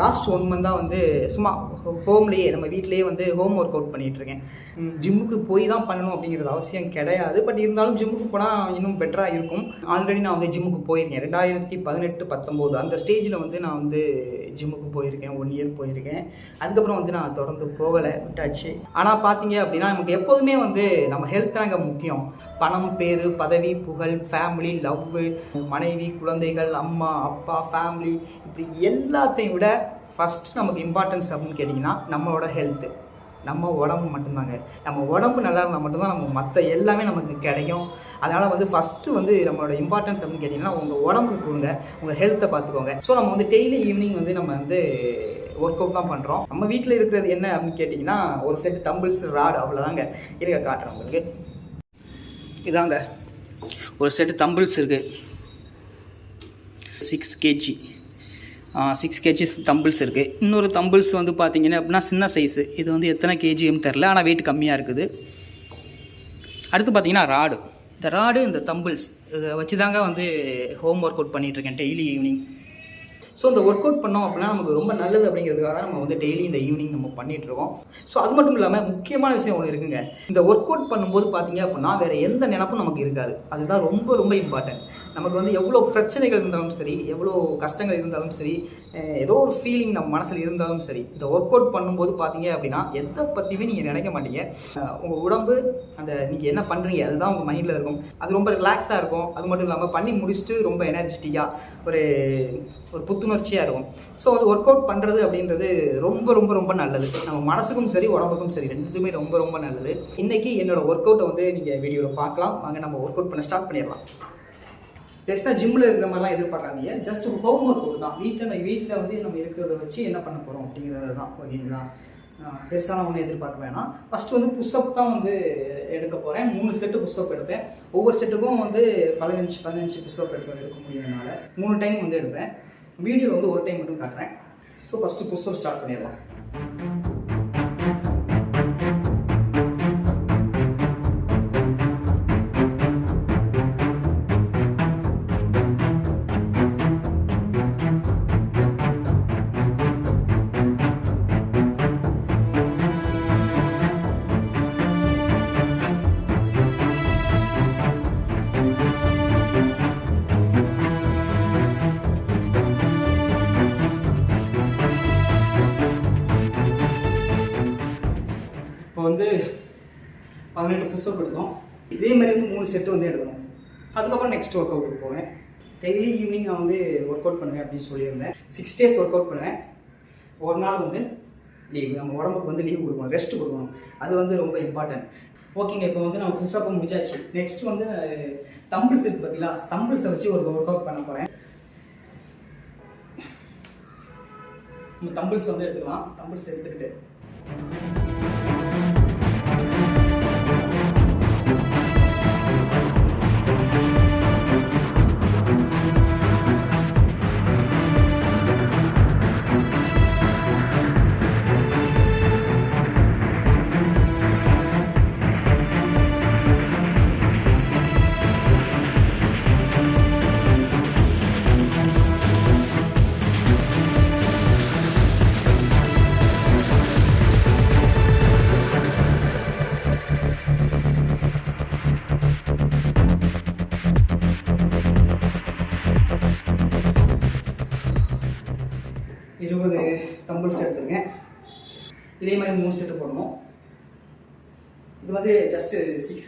Last one மந்தாக வந்து சும்மா ஹோம்லேயே நம்ம வீட்டிலேயே வந்து ஹோம் ஒர்க் அவுட் பண்ணிகிட்ருக்கேன் ஜிம்முக்கு போய் தான் பண்ணணும் அப்படிங்கிறது அவசியம் கிடையாது. பட் இருந்தாலும் ஜிம்முக்கு போனால் இன்னும் பெட்டராக இருக்கும். ஆல்ரெடி நான் வந்து ஜிம்முக்கு போயிருக்கேன். ரெண்டாயிரத்தி பதினெட்டு பத்தொம்போது அந்த ஸ்டேஜில் வந்து நான் வந்து ஜிம்முக்கு போயிருக்கேன். ஒன் இயர் போயிருக்கேன். அதுக்கப்புறம் வந்து நான் தொடர்ந்து போகலை விட்டாச்சு. ஆனால் பார்த்தீங்க அப்படின்னா நமக்கு எப்போதுமே வந்து நம்ம ஹெல்த் தாங்க முக்கியம். பணம் பேர் பதவி புகழ் ஃபேமிலி லவ்வு மனைவி குழந்தைகள் அம்மா அப்பா ஃபேமிலி இப்படி எல்லாத்தையும் விட ஃபஸ்ட்டு நமக்கு இம்பார்ட்டன்ஸ் அப்படின்னு கேட்டிங்கன்னா நம்மளோட ஹெல்த்து நம்ம உடம்பு மட்டும்தாங்க. நம்ம உடம்பு நல்லா இருந்தால் மட்டும்தான் நம்ம மற்ற எல்லாமே நமக்கு கிடைக்கும். அதனால் வந்து ஃபஸ்ட்டு வந்து நம்மளோட இம்பார்ட்டன்ஸ் அப்படின்னு கேட்டிங்கன்னா உங்கள் உடம்புக்கு கொடுங்க. உங்கள் ஹெல்த்தை பார்த்துக்கோங்க. ஸோ நம்ம வந்து டெய்லி ஈவினிங் வந்து நம்ம வந்து ஒர்க் அவுட் தான் பண்ணுறோம் நம்ம வீட்டில் இருக்கிறது என்ன அப்படின்னு கேட்டிங்கன்னா ஒரு செட் தம்பிள்ஸ் ராடு அவ்வளோதாங்க இருக்க காட்டுறேன் உங்களுக்கு. இதாங்க. ஒரு செட்டு தம்பிள்ஸ் இருக்குது six K G six K G dumbbells இருக்குது இன்னொரு தம்பிள்ஸ் வந்து பார்த்தீங்கன்னா அப்படின்னா சின்ன சைஸு இது வந்து எத்தனை கேஜின்னு தெரில ஆனால் வெயிட் கம்மியாக இருக்குது. அடுத்து பார்த்தீங்கன்னா ராடு இந்த ராடு இந்த தம்பிள்ஸ் இதை வச்சு தாங்க வந்து ஹோம் ஒர்க் அவுட் பண்ணிகிட்ருக்கேன் டெய்லி ஈவினிங் ஸோ இந்த ஒர்க் அவுட் பண்ணோம் அப்படின்னா நமக்கு ரொம்ப நல்லது அப்படிங்கிறதுக்காக தான் நம்ம வந்து டெய்லி இந்த ஈவினிங் நம்ம பண்ணிட்டு இருக்கோம் ஸோ அது மட்டும் இல்லாமல் முக்கியமான விஷயம் ஒன்று இருக்குங்க. இந்த ஒர்க் அவுட் பண்ணும்போது பார்த்தீங்க அப்படின்னா வேறு எந்த நினப்பும் நமக்கு இருக்காது. அதுதான் ரொம்ப ரொம்ப இம்பார்ட்டன்ட் நமக்கு வந்து எவ்வளோ பிரச்சனைகள் இருந்தாலும் சரி எவ்வளோ கஷ்டங்கள் இருந்தாலும் சரி ஏதோ ஒரு ஃபீலிங் நம்ம மனசில் இருந்தாலும் சரி இந்த ஒர்க் அவுட் பண்ணும்போது பார்த்தீங்க அப்படின்னா எதை பற்றியுமே நீங்கள் நினைக்க மாட்டீங்க. உங்கள் உடம்பு அந்த நீங்கள் என்ன பண்ணுறீங்க அதுதான் உங்கள் மைண்டில் இருக்கும். அது ரொம்ப ரிலாக்ஸாக இருக்கும். அது மட்டும் இல்லாமல் பண்ணி முடிச்சுட்டு ரொம்ப எனர்ஜெட்டிக்காக ஒரு ஒரு புத்துணர்ச்சியாக இருக்கும். ஸோ அது ஒர்க் அவுட் பண்ணுறது அப்படின்றது ரொம்ப ரொம்ப ரொம்ப நல்லது. நம்ம மனசுக்கும் சரி உடம்புக்கும் சரி ரெண்டுத்துமே ரொம்ப ரொம்ப நல்லது. இன்றைக்கி என்னோடய ஒர்க் அவுட்டை வந்து நீங்கள் வீடியோவில் பார்க்கலாம். வாங்க நம்ம ஒர்க் அவுட் பண்ண ஸ்டார்ட் பண்ணிடலாம். பெருசாக ஜிம்மில் இருக்கிற மாதிரிலாம் எதிர்பார்க்காதீங்க. ஜஸ்ட் ஹோம் ஒர்க் தான். வீட்டில் வீட்டில் வந்து நம்ம இருக்கிறத வச்சு என்ன பண்ண போகிறோம் அப்படிங்கிறது தான். ஓகேங்களா பெருசான ஒன்றும் எதிர்பார்க்க வேணாம். ஃபஸ்ட்டு வந்து புஷ்அப் தான் வந்து எடுக்க போகிறேன் மூணு செட்டு புஷ்அப் எடுப்பேன். ஒவ்வொரு செட்டுக்கும் வந்து பதினஞ்சு பதினஞ்சு புஷ்அப் எடுக்க எடுக்க முடியுதுனால மூணு டைம் வந்து எடுப்பேன். வீடியோ வந்து ஒரு டைம் மட்டும் காட்டுறேன். ஸோ ஃபஸ்ட்டு புஷ்அப் ஸ்டார்ட் பண்ணிடலாம். வந்து பதினெட்டு புஷ்அப் எடுத்தோம். இதே மாதிரி வந்து மூணு செட்டு வந்து எடுக்கணும் அதுக்கப்புறம் நெக்ஸ்ட் ஒர்க் அவுட்டுக்கு போவேன். டெய்லி ஈவினிங் நான் வந்து ஒர்க் அவுட் பண்ணுவேன் அப்படின்னு சொல்லியிருந்தேன். சிக்ஸ் டேஸ் ஒர்க் அவுட் பண்ணுவேன். ஒரு நாள் வந்து லீவ் நம்ம உடம்புக்கு வந்து லீவ் கொடுக்கணும் ரெஸ்ட் கொடுக்கணும். அது வந்து ரொம்ப இம்பார்ட்டன்ட் ஓகேங்க இப்போ வந்து நம்ம புஷ்அப்பை முடிச்சாச்சு நெக்ஸ்ட் வந்து தம்பிள்ஸ் இருக்கு பார்த்தீங்களா? தம்பிள்ஸை வச்சு ஒரு ஒர்க் அவுட் பண்ண போகிறேன் நம்ம தம்பிள்ஸ் வந்து எடுத்துக்கலாம். தம்பிள்ஸ் எடுத்துக்கிட்டு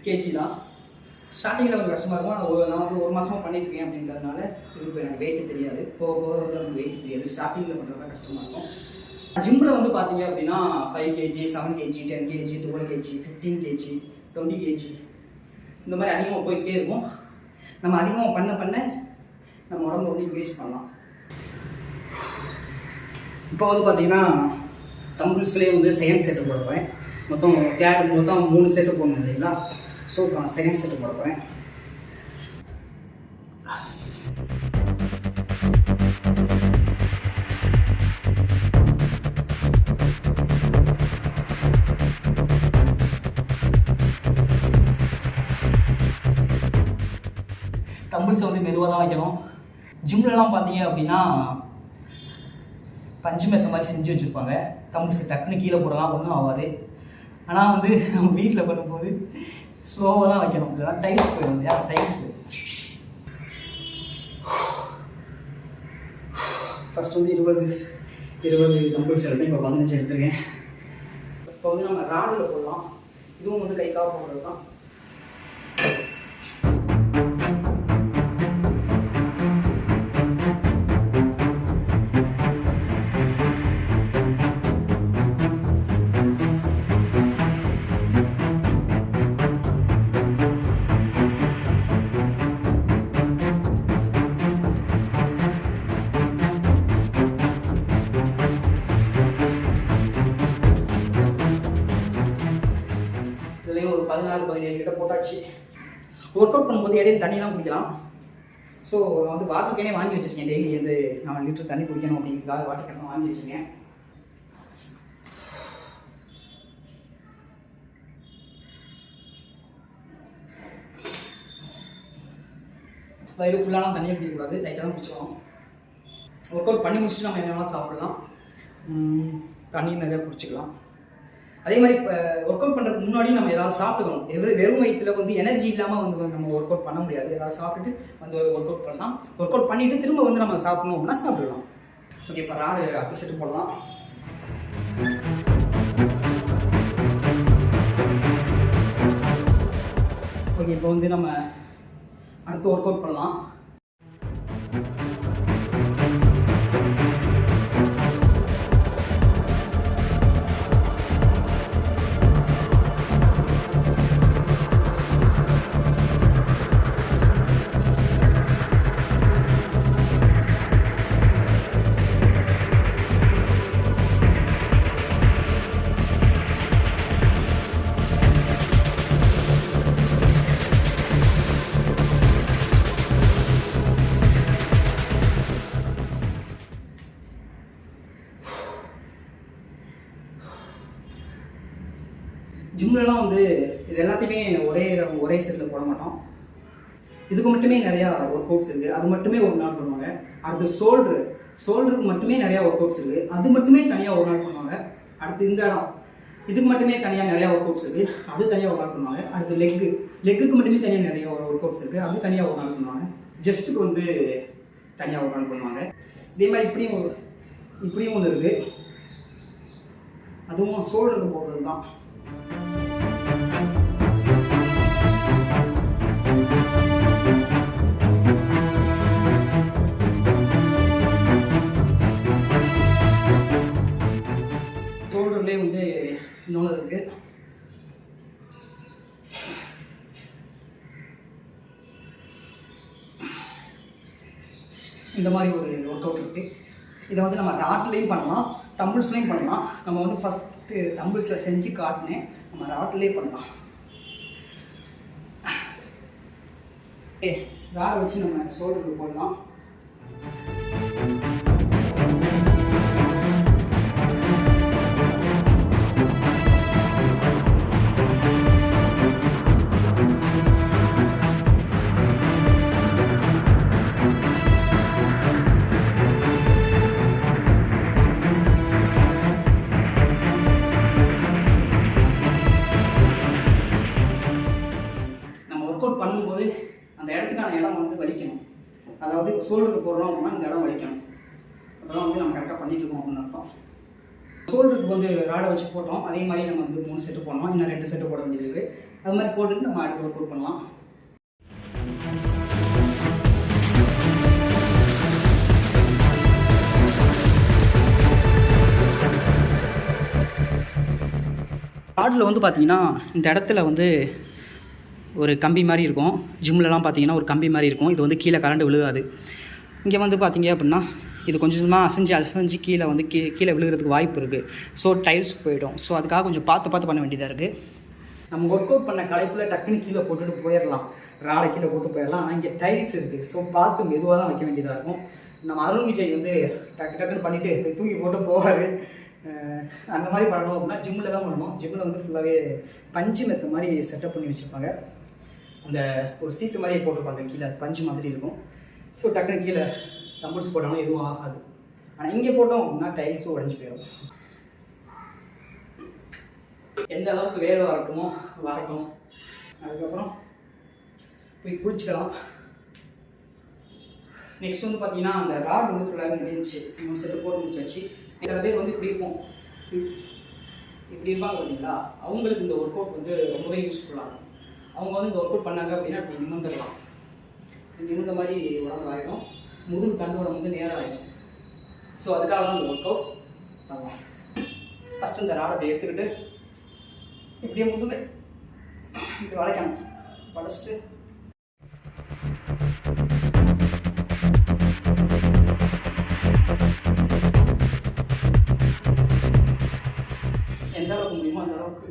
சிக்ஸ் கேஜி தான் ஸ்டார்டிங்கில் கொஞ்சம் கஷ்டமாக இருக்கும். நான் ஒரு நான் வந்து ஒரு மாதமாக பண்ணிட்டுருக்கேன் அப்படின்றதுனால இது இப்போ எனக்கு வெயிட் தெரியாது. போக போக வந்து நமக்கு வெயிட் தெரியாது. ஸ்டார்டிங்கில் பண்ணுறது தான் கஷ்டமாக இருக்கும். ஜிம்மில் வந்து பார்த்தீங்க அப்படின்னா five K G seven K G ten K G twelve K G fifteen K G twenty K G இந்த மாதிரி அதிகமாக போய்கிட்டே இருக்கும். நம்ம அதிகமாக பண்ண பண்ண நம்ம உடம்பு வந்து இன்க்ரீஸ் பண்ணலாம். இப்போ வந்து பார்த்தீங்கன்னா தம்பிள்ஸ்லேயே வந்து செகண்ட் செட்டு போடுவேன் மொத்தம் தேர்ட் மொத்தம் மூணு செட்டு போடணும் இல்லைங்களா? ஸோ இப்போ நான் செகண்ட் செட்டு போட போகிறேன் தம்பிள்ஸை வந்து மெதுவாக தான் வைக்கணும். ஜிம்லலாம் பார்த்தீங்க அப்படின்னா பஞ்சு மெத்த மாதிரி செஞ்சு வச்சுருப்பாங்க. தம்பிள்ஸ் டக்குன்னு கீழே போடலாம் ஒன்றும் ஆகாது. ஆனால் வந்து நம்ம வீட்டில் பண்ணும்போது ஸ்லோவாக தான் வைக்கணும் இல்லைனா டைல்ஸ் போயிடும் இல்லையா டைல்ஸ் ஃபஸ்ட் வந்து இருபது இருபது தம்பிள்ஸ் எடுத்து இப்போ பதினஞ்சு எடுத்துருக்கேன். இப்போ வந்து நம்ம ராடில் போடலாம் இதுவும் வந்து கை போடுறது தான் வந்து இடையில தண்ணிலாம் குடிக்கலாம் ஸோ வந்து வாட்டர் கேனே வாங்கி வச்சுருக்கேன் டெய்லி வந்து. நான் லிட்டர் தண்ணி குடிக்கணும் அப்படிங்கிறதுக்காக வாட்டர் கேன் வாங்கி வச்சுருக்கேன். வயிறு ஃபுல்லாலாம் தண்ணியை குடிக்கக்கூடாது. லைட்டாக தான் குடிச்சிக்கணும் ஒர்க் அவுட் பண்ணி முடிச்சுட்டு நம்ம என்னென்னா சாப்பிடலாம். தண்ணியும் நிறையா குடிச்சிக்கலாம். அதே மாதிரி இப்போ ஒர்க் அவுட் பண்ணுறதுக்கு முன்னாடி நம்ம ஏதாவது சாப்பிட்டுக்கணும். எது வெறும் வயிற்றுல வந்து எனர்ஜி இல்லாமல் வந்து நம்ம ஒர்க் அவுட் பண்ண முடியாது. ஏதாவது சாப்பிட்டுட்டு வந்து ஒர்க் அவுட் பண்ணலாம். ஒர்க் அவுட் பண்ணிவிட்டு திரும்ப வந்து நம்ம சாப்பிடணும் அப்படின்னா சாப்பிடலாம். ஓகே இப்போ ராடு அடுத்த செட்டு போடலாம். ஓகே இப்போ வந்து நம்ம அடுத்து ஒர்க் அவுட் பண்ணலாம். மட்டுமே ஒரே ஒரே செட்டில் போட மாட்டோம். இதுக்கு மட்டுமே நிறையா ஒர்க் அவுட்ஸ் இருக்குது அது மட்டுமே ஒரு நாள் பண்ணுவாங்க. அடுத்து சோல்டரு சோல்டருக்கு மட்டுமே நிறையா ஒர்க் அவுட்ஸ் இருக்குது அது மட்டுமே தனியாக ஒரு நாள் பண்ணுவாங்க. அடுத்து இந்த இடம். இதுக்கு மட்டுமே தனியாக நிறையா ஒர்க் அவுட்ஸ் இருக்குது அது தனியாக ஒரு நாள் பண்ணுவாங்க. அடுத்து லெக்கு லெக்குக்கு மட்டுமே தனியாக நிறைய ஒரு ஒர்க் அவுட்ஸ் இருக்குது அது தனியாக ஒரு நாள் பண்ணுவாங்க. ஜஸ்ட்டுக்கு வந்து தனியாக ஒரு நாள் பண்ணுவாங்க. இதே மாதிரி இப்படியும் இப்படியும் ஒன்று இருக்குது அதுவும் சோல்டருக்கு போடுறது தான் வந்து இன்னொன்று இருக்குது இந்த மாதிரி ஒரு ஒர்க் அவுட் இருக்குது இதை வந்து நம்ம ராட்லேயும் பண்ணலாம் தம்பிள்ஸ்லேயும் பண்ணலாம். நம்ம வந்து ஃபஸ்ட்டு தம்பிள்ஸில் செஞ்சு காட்டினேன் நம்ம ராட்லேயே பண்ணலாம். ஏ ராடை வச்சு நம்ம ஷோல்டருக்கு போடலாம். ஷோல்டருக்கு வந்து ராடை வச்சு போட்டோம். அதே மாதிரி நம்ம வந்து மூணு செட்டு போடணும். இன்னும் ரெண்டு செட்டு போட வேண்டியது அது மாதிரி போட்டுட்டு நம்ம அடுத்து ஒர்க் அவுட் பண்ணலாம். ராடில் வந்து பார்த்தீங்கன்னா இந்த இடத்துல வந்து ஒரு கம்பி மாதிரி இருக்கும். ஜிம்லலாம் பார்த்தீங்கன்னா ஒரு கம்பி மாதிரி இருக்கும். இது வந்து கீழே கரண்ட் விழுகாது. இங்கே வந்து பார்த்தீங்க அப்படின்னா இது கொஞ்சம் கொஞ்சமாக அசைஞ்சு அசைஞ்சு கீழே வந்து கீ கீழே விழுகிறதுக்கு வாய்ப்பு இருக்குது ஸோ டைல்ஸ் போயிடும். ஸோ அதுக்காக கொஞ்சம் பார்த்து பார்த்து பண்ண வேண்டியதாக இருக்குது நம்ம ஒர்க் அவுட் பண்ண களைப்பில் டக்குன்னு கீழே போட்டுட்டு போயிடலாம் ராடை கீழே போட்டு போயிடலாம் ஆனால் இங்கே டைல்ஸ் இருக்குது ஸோ பார்த்து மெதுவாக தான் வைக்க வேண்டியதாக இருக்கும். நம்ம அருண் விஜய் வந்து டக்கு டக்குன்னு பண்ணிவிட்டு தூக்கி போட்டு போவார். அந்த மாதிரி பண்ணணும் அப்படின்னா ஜிம்மில் தான் பண்ணணும். ஜிம்மில் வந்து ஃபுல்லாகவே பஞ்சு மெத்த மாதிரி செட்டப் பண்ணி வச்சுருப்பாங்க. அந்த ஒரு சீட்டு மாதிரியே போட்டிருப்பாங்க. கீழே பஞ்சு மாதிரி இருக்கும். ஸோ டக்குன்னு கீழே தம்பிள்ஸ் போட்டாலும் எதுவும் ஆகாது. ஆனால் இங்கே போட்டோம் அப்படின்னா டைல்ஸும் உடஞ்சி போயிடும். எந்த அளவுக்கு வேலை வரட்டுமோ வரட்டும். அதுக்கப்புறம் போய் குளிச்சுக்கலாம். நெக்ஸ்ட் வந்து பார்த்தீங்கன்னா அந்த ராட் வந்து ஃபுல்லாகவே முடிஞ்சிச்சு. மூணு செட்டு போட்டு முடிச்சாச்சு. சில பேர் வந்து இப்படி இருப்போம். இப்படி இருப்பாங்க பார்த்தீங்களா? அவங்களுக்கு இந்த ஒர்க் அவுட் வந்து ரொம்பவே யூஸ்ஃபுல்லாக இருக்கும். அவங்க வந்து இந்த ஒர்க் அவுட் பண்ணாங்க அப்படின்னா இப்படி நிமிந்துடலாம் நிமிந்த மாதிரி உடம்பு ஆகிடும் முதுகு தண்டோடம் வந்து நேரம் ஆகிடும் ஸோ அதுக்காக தான் இந்த ஒர்க் அவுட் பண்ணலாம் ஃபஸ்ட்டு இந்த ராடை அப்படி எடுத்துக்கிட்டு இப்படியே முதுகு இப்படி வளைக்கணும். வளைச்சிட்டு எந்த அளவுக்கு முடியுமோ அந்த அளவுக்கு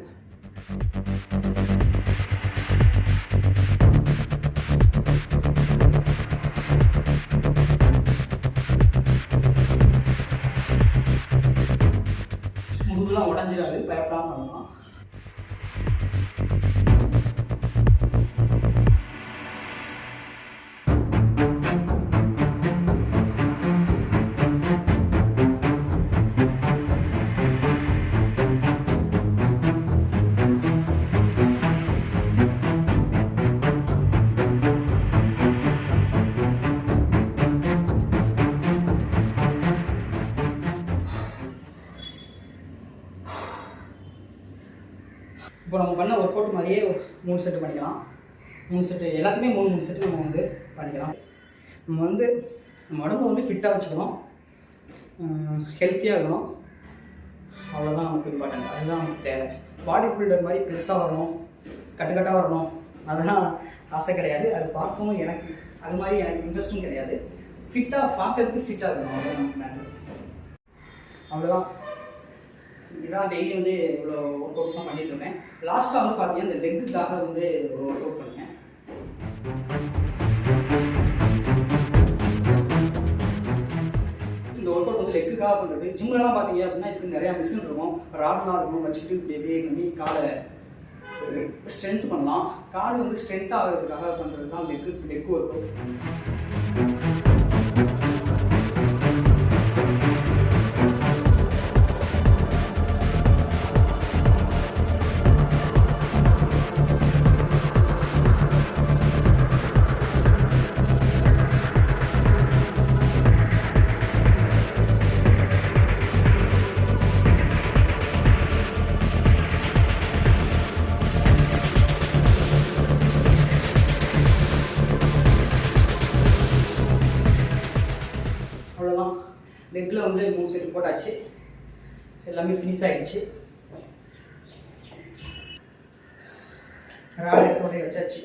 Jair மாதிரியே மூணு செட்டு பண்ணிக்கலாம். மூணு செட்டு எல்லாத்துக்குமே மூணு மூணு செட்டு நம்ம வந்து பண்ணிக்கலாம். நம்ம வந்து நம்ம உடம்பை வந்து ஃபிட்டாக வச்சுக்கணும். ஹெல்த்தியாக இருக்கணும். அவ்வளோதான் நமக்கு இம்பார்ட்டன்ட் அதுதான் நமக்கு தேவை. பாடி பில்டர் மாதிரி பெருசாக வரணும். கட்டுக்கட்டாக வரணும். அதெல்லாம் ஆசை கிடையாது. அது பார்க்கவும் எனக்கு அது மாதிரி எனக்கு இன்ட்ரெஸ்ட்டும் கிடையாது. ஃபிட்டாக பார்க்கறதுக்கு ஃபிட்டாக இருக்கணும். அவ்வளோதான் அவ்வளோதான் இதுதான் டெய்லி வந்து இவ்வளோ ஒர்க் அவுட்ஸ்லாம் பண்ணிட்டு இருக்கேன். லாஸ்ட்டாக வந்து பார்த்தீங்கன்னா இந்த லெக்குக்காக வந்து ஒரு ஒர்க் அவுட் பண்ணேன். இந்த ஒர்க் அவுட் வந்து லெக்குக்காக பண்ணுறது ஜிம்லலாம் பார்த்தீங்க அப்படின்னா இதுக்கு நிறையா மிஷின் இருக்கும். ராட்லாம் இருக்கும். வச்சுட்டு இப்படி அப்படியே பண்ணி காலை ஸ்ட்ரென்த் பண்ணலாம். கால் வந்து ஸ்ட்ரென்த் ஆகிறதுக்காக பண்ணுறது தான் லெக்கு லெக் ஒர்க் அவுட் அவ்வளோதான் லெக்கில் வந்து மூணு செட்டு போட்டாச்சு. எல்லாமே ஃபினிஷ் ஆகிடுச்சு ராட் வச்சாச்சு.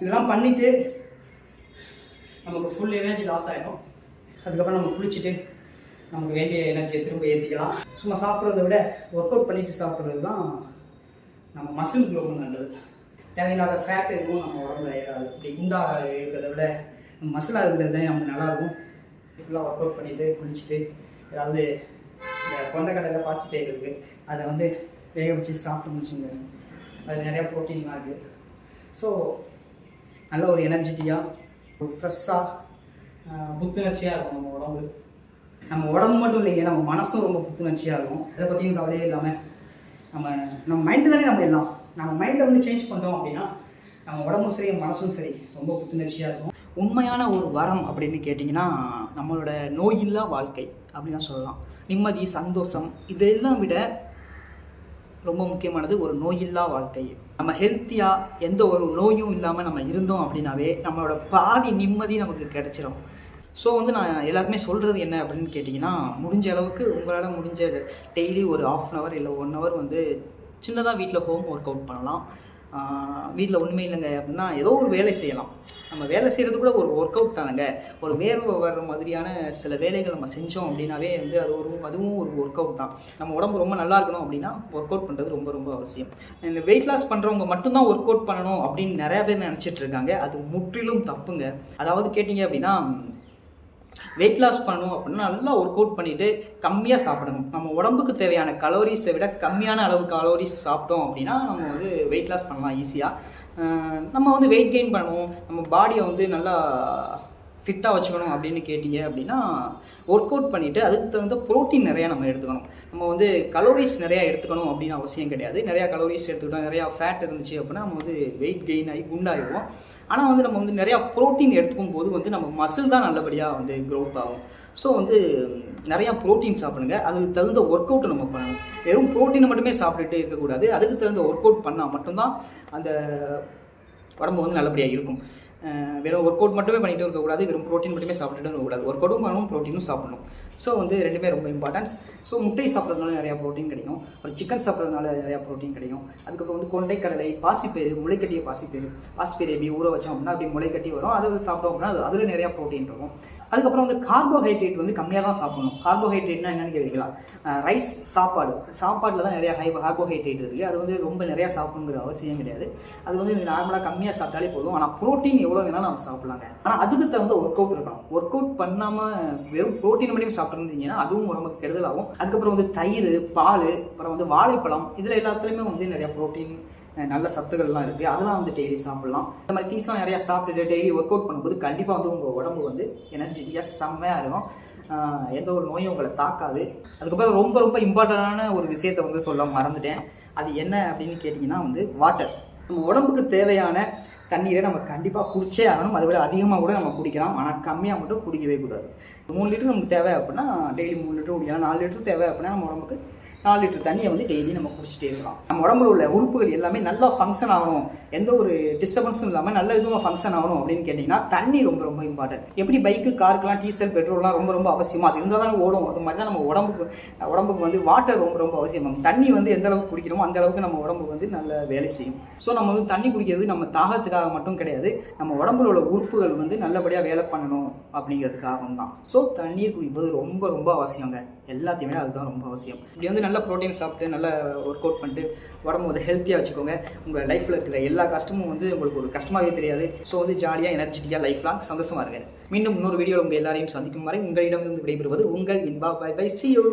இதெல்லாம் பண்ணிட்டு நமக்கு ஃபுல் எனர்ஜி லாஸ் ஆகிடும் அதுக்கப்புறம் நம்ம குளிச்சுட்டு நமக்கு வேண்டிய எனர்ஜியை திரும்ப ஏற்றிக்கலாம் சும்மா சாப்பிட்றத விட ஒர்க் அவுட் பண்ணிட்டு சாப்பிட்றது தான் நம்ம மசில் க்ரோவும் நல்லது. தேவையில்லாத ஃபேட் எதுவும் நம்ம உடம்புல ஏறாது. இப்படி குண்டாக இருக்கிறத விட மசிலாக இருக்கிறது தான் நமக்கு நல்லாயிருக்கும் ஃபுல்லாக ஒர்க் அவுட் பண்ணிவிட்டு குளிச்சுட்டு ஏதாவது இந்த கொண்டக்கடலை பாசி இருக்குது அதை வந்து வேக வச்சு சாப்பிட்டு முடிச்சுங்க. அது நிறையா ப்ரோட்டீன்லாம் இருக்குது ஸோ நல்ல ஒரு எனர்ஜெட்டிக்காக ஒரு ஃப்ரெஷ்ஷாக புத்துணர்ச்சியாக இருக்கும் நம்ம உடம்பு நம்ம உடம்பு மட்டும் இல்லைங்க நம்ம மனசும் ரொம்ப புத்துணர்ச்சியாக இருக்கும். அதை பற்றியும் கவலையே இல்லாமல் நம்ம நம்ம மைண்டு தானே நம்ம எல்லாம். நம்ம மைண்டை வந்து சேஞ்ச் பண்ணுறோம் அப்படின்னா நம்ம உடம்பும் சரி மனசும் சரி ரொம்ப புத்துணர்ச்சியாக இருக்கும். உண்மையான ஒரு வரம் அப்படின்னு கேட்டிங்கன்னா நம்மளோட நோயில்லா வாழ்க்கை அப்படின்னு தான் சொல்லலாம். நிம்மதி சந்தோஷம் இதெல்லாம் விட ரொம்ப முக்கியமானது ஒரு நோயில்லா வாழ்க்கை. நம்ம ஹெல்த்தியாக எந்த ஒரு நோயும் இல்லாமல் நம்ம இருந்தோம் அப்படின்னாவே நம்மளோட பாதி நிம்மதி நமக்கு கிடைச்சிரும். ஸோ வந்து நான் எல்லாருமே சொல்கிறது என்ன அப்படின்னு கேட்டிங்கன்னா முடிஞ்ச அளவுக்கு உங்களால் முடிஞ்ச டெய்லி ஒரு ஆஃப் அன் ஹவர் இல்லை ஒன் ஹவர் வந்து சின்னதாக வீட்டில் ஹோம் ஒர்க் அவுட் பண்ணலாம். வீட்டில் ஒன்றுமே இல்லைங்க அப்படின்னா ஏதோ ஒரு வேலை செய்யலாம். நம்ம வேலை செய்கிறது கூட ஒரு ஒர்க் அவுட் தானுங்க. ஒரு வேர்வை வர்ற மாதிரியான சில வேலைகள் நம்ம செஞ்சோம் அப்படின்னாவே வந்து அது ஒரு அதுவும் ஒரு ஒர்க் அவுட் தான். நம்ம உடம்பு ரொம்ப நல்லா இருக்கணும் அப்படின்னா ஒர்க் அவுட் பண்ணுறது ரொம்ப ரொம்ப அவசியம். இந்த வெயிட் லாஸ் பண்ணுறவங்க மட்டும்தான் ஒர்க் அவுட் பண்ணணும் அப்படின்னு நிறையா பேர் நினச்சிட்டு இருக்காங்க. அது முற்றிலும் தப்புங்க. அதாவது கேட்டிங்க அப்படின்னா வெயிட் லாஸ் பண்ணணும் அப்படின்னா நல்லா ஒர்க் அவுட் பண்ணிவிட்டு கம்மியாக சாப்பிடணும். நம்ம உடம்புக்கு தேவையான கலோரிஸை விட கம்மியான அளவு கலோரிஸ் சாப்பிட்டோம் அப்படின்னா நம்ம வந்து வெயிட் லாஸ் பண்ணலாம் ஈஸியாக நம்ம வந்து வெயிட் கெயின் பண்ணுவோம். நம்ம பாடியை வந்து நல்லா ஃபிட்டாக வச்சுக்கணும் அப்படின்னு கேட்டிங்க அப்படின்னா ஒர்க் அவுட் பண்ணிவிட்டு அதுக்கு தகுந்த ப்ரோட்டீன் நிறையா நம்ம எடுத்துக்கணும். நம்ம வந்து கலோரிஸ் நிறையா எடுத்துக்கணும் அப்படின்னு அவசியம் கிடையாது. நிறையா கலோரிஸ் எடுத்துக்கிட்டோம். நிறையா ஃபேட் இருந்துச்சு அப்படின்னா நம்ம வந்து வெயிட் கெயின் ஆகி குண்டாயிடுவோம். ஆனால் வந்து நம்ம வந்து நிறையா ப்ரோட்டீன் எடுத்துக்கும் போது வந்து நம்ம மசில் தான் நல்லபடியாக வந்து க்ரோத் ஆகும். ஸோ வந்து நிறையா ப்ரோட்டீன் சாப்பிடுங்க. அதுக்கு தகுந்த ஒர்க் அவுட் நம்ம பண்ணணும். வெறும் ப்ரோட்டீனை மட்டுமே சாப்பிட்டுட்டு இருக்கக்கூடாது. அதுக்கு தகுந்த ஒர்க் அவுட் பண்ணால் மட்டும்தான் அந்த உடம்பு வந்து நல்லபடியாக இருக்கும். வெறும் ஒர்க் அவுட் மட்டுமே பண்ணிட்டு இருக்கக்கூடாது. வெறும் ப்ரோட்டீன் மட்டுமே சாப்பிட்டுட்டு இருக்கக்கூடாது. ஒர்க் அவுட்டும் பண்ணணும் ப்ரோட்டீனும் சாப்பிடணும். ஸோ வந்து ரெண்டுமே ரொம்ப இம்பார்ட்டன்ஸ் ஸோ முட்டை சாப்பிட்றதுனால நிறையா ப்ரோட்டீன் கிடைக்கும். அப்புறம் சிக்கன் சாப்பிட்றதுனால நிறையா ப்ரோட்டீன் கிடைக்கும். அதுக்கப்புறம் வந்து கொண்டைக்கடலை பாசிப்பயிறு முளைக்கட்டிய பாசிப்பயிறு. பாசிப்பயிறு எப்படி ஊற வச்சோம் அப்படின்னா அப்படி முளைக்கட்டி வரும். அதை சாப்பிட்டோம் அப்படின்னா அது அதில் நிறையா ப்ரோட்டீன் இருக்கும். அதுக்கப்புறம் வந்து கார்போஹைட்ரேட் வந்து கம்மியாக தான் சாப்பிடணும். கார்போஹைட்ரேட்னா என்னென்னு கேட்குறீங்களா ரைஸ் சாப்பாடு. சாப்பாட்டில் தான் நிறையா ஹை கார்போஹைட்ரேட் இருக்குது அது வந்து ரொம்ப நிறையா சாப்பிடுங்கிற அவசியம் கிடையாது. அது வந்து நார்மலாக கம்மியாக சாப்பிட்டாலே போதும். ஆனால் ப்ரோட்டீன் எவ்வளோ வேணாலும் நம்ம சாப்பிட்லாங்க. ஆனால் அதுக்கு தகுந்த ஒர்க் அவுட் இருக்கணும். ஒர்க் அவுட் பண்ணாமல் வெறும் ப்ரோட்டீன் மட்டும் சாப்பிட்டுருந்தீங்கன்னா அதுவும் உடம்புக்கு கெடுதல் ஆகும் அதுக்கப்புறம் வந்து தயிர் பால் அப்புறம் வந்து வாழைப்பழம் இதில் எல்லாத்துலேயுமே வந்து நிறையா ப்ரோட்டீன் நல்ல சத்துக்கள்லாம் இருக்குது அதெல்லாம் வந்து டெய்லி சாப்பிட்லாம். இந்த மாதிரி திங்ஸ்லாம் நிறையா சாப்பிட்டுட்டு டெய்லி ஒர்க் அவுட் பண்ணும்போது கண்டிப்பாக வந்து உங்கள் உடம்பு வந்து எனர்ஜெட்டிக்காக செம்மையாக இருக்கும். எந்த ஒரு நோயும் உங்களை தாக்காது. அதுக்கப்புறம் ரொம்ப ரொம்ப இம்பார்ட்டண்டான ஒரு விஷயத்தை வந்து சொல்ல மறந்துட்டேன். அது என்ன அப்படின்னு கேட்டிங்கன்னா வந்து வாட்டர் நம்ம உடம்புக்கு தேவையான தண்ணீரை நம்ம கண்டிப்பாக குடிச்சே ஆகணும். அதை விட அதிகமாக கூட நம்ம குடிக்கலாம். ஆனால் கம்மியாக மட்டும் குடிக்கவே கூடாது. மூணு லிட்டர் நமக்கு தேவை அப்படின்னா டெய்லி மூணு லிட்டர் குடிக்கலாம். நாலு லிட்டர் தேவை அப்படின்னா நம்ம உடம்புக்கு நாலு லிட்டர் தண்ணியை வந்து டெய்லி நம்ம குடிச்சிட்டே இருக்கலாம். நம்ம உடம்புல உள்ள உறுப்புகள் எல்லாமே நல்லா ஃபங்க்ஷன் ஆகணும். எந்த ஒரு டிஸ்டர்பன்ஸும் இல்லாமல் நல்ல விதமாக ஃபங்க்ஷன் ஆகணும் அப்படின்னு கேட்டிங்கன்னா தண்ணி ரொம்ப ரொம்ப இம்பார்ட்டன்ட் எப்படி பைக்கு காருக்கெலாம் டீசல் பெட்ரோல்லாம் ரொம்ப ரொம்ப அவசியமாக அது இருந்தால் தானே ஓடும். அது மாதிரி தான் நம்ம உடம்புக்கு உடம்புக்கு வந்து வாட்டர் ரொம்ப ரொம்ப அவசியம். தண்ணி வந்து எந்த அளவுக்கு குடிக்கிறோமோ அந்த அளவுக்கு நம்ம உடம்புக்கு வந்து நல்ல வேலை செய்யும். ஸோ நம்ம வந்து தண்ணி குடிக்கிறது நம்ம தாகத்துக்காக மட்டும் கிடையாது. நம்ம உடம்புல உள்ள உறுப்புகள் வந்து நல்லபடியாக வேலை பண்ணணும் அப்படிங்கிறதுக்காகவும் தான் ஸோ தண்ணீர் குடிப்பது ரொம்ப ரொம்ப அவசியங்க. எல்லாத்தையுமே அதுதான் ரொம்ப அவசியம். இப்படி வந்து நல்ல ப்ரோட்டீன் சாப்பிட்டு நல்ல ஒர்க் அவுட் பண்ணிட்டு உடம்பு வந்து ஹெல்த்தியாக வச்சுக்கோங்க. உங்கள் லைஃப்பில் இருக்கிற எல்லா கஷ்டமும் வந்து உங்களுக்கு ஒரு கஷ்டமாகவே தெரியாது. ஸோ வந்து ஜாலியாக எனர்ஜெட்டிக்காக லைஃப் லாங் சந்தோஷமாக இருங்க. மீண்டும் இன்னொரு வீடியோவில் உங்கள் எல்லாரையும் சந்திக்கும் வரை உங்களிடமிருந்து விடைபெறுவது உங்கள் Inba. Bye bye see you